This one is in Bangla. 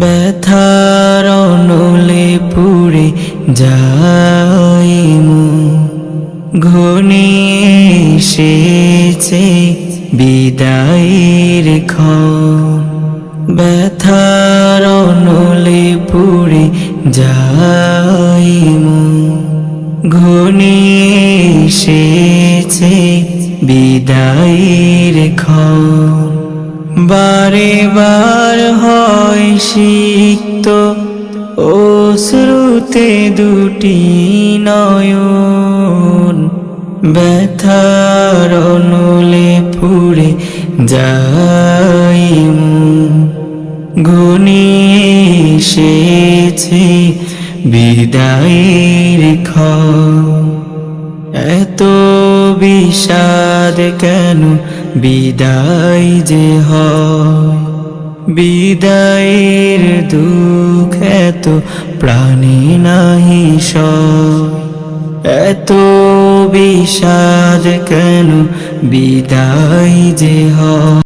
ব্যথার নলে পুড়ে যাই এসেছে বিদায়ের ক্ষণ। পুড়ে যাই মু ঘনিয়ে এসেছে বিদায়ের ক্ষণ বারে বার হয় সিক্ত ও শ্রুতে দুটি নয়ন। ব্যথার নলে পুড়ে যাই ঘনিয়ে এসেছে বিদায়ের ক্ষণ। এত বিষাদ কেন বিদায় যে হয়? বিদায়ের দুঃখ এত প্রাণী নাহি সয়। এত বিষাদ কেন বিদায় যে হয়?